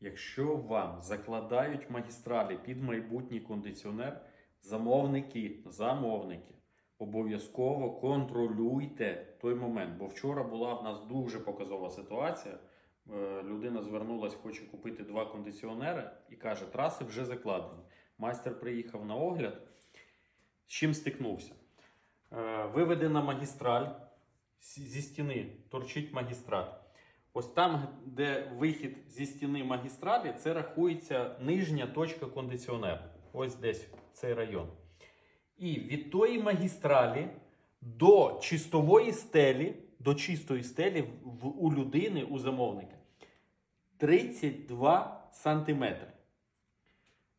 Якщо вам закладають магістралі під майбутній кондиціонер, замовники, замовники, обов'язково контролюйте той момент. Бо вчора була в нас дуже показова ситуація. Е, Людина звернулась, хоче купити два кондиціонери і каже, траси вже закладені. Майстер приїхав на огляд. З чим стикнувся? Е, Виведена магістраль зі стіни, торчить магістраль. Ось там, де вихід зі стіни магістралі, це рахується нижня точка кондиціонера. Ось десь цей район. І від тої магістралі до чистової стелі, до чистої стелі у людини, у замовника 32 сантиметри.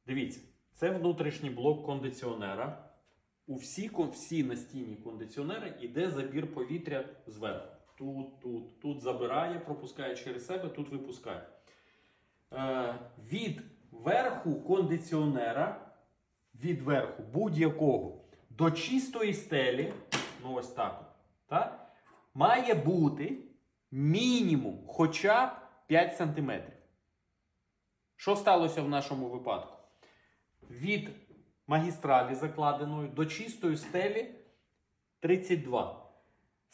Дивіться, це внутрішній блок кондиціонера. У всі, всі настійні кондиціонери йде забір повітря зверху. Тут, тут, тут забирає, пропускає через себе, тут випускає. Е, від верху кондиціонера, від верху будь-якого до чистої стелі, ну ось так, от, та, має бути мінімум хоча б 5 см. Що сталося в нашому випадку? Від магістралі закладеної до чистої стелі 32.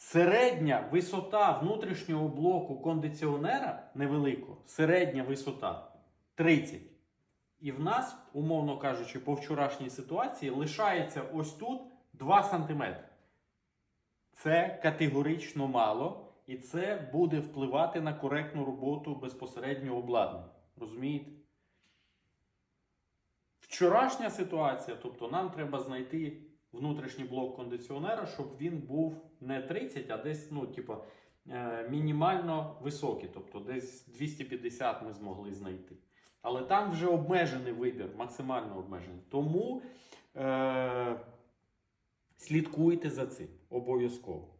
Середня висота внутрішнього блоку кондиціонера невеликого, середня висота 30. І в нас, умовно кажучи, по вчорашній ситуації лишається ось тут 2 см. Це категорично мало, і це буде впливати на коректну роботу безпосередньо обладнання. Розумієте? Вчорашня ситуація, тобто нам треба знайти внутрішній блок кондиціонера, щоб він був не 30, а десь, ну, типу, е, мінімально високий, тобто десь 250 ми змогли знайти. Але там вже обмежений вибір, максимально обмежений. Тому е, слідкуйте за цим обов'язково.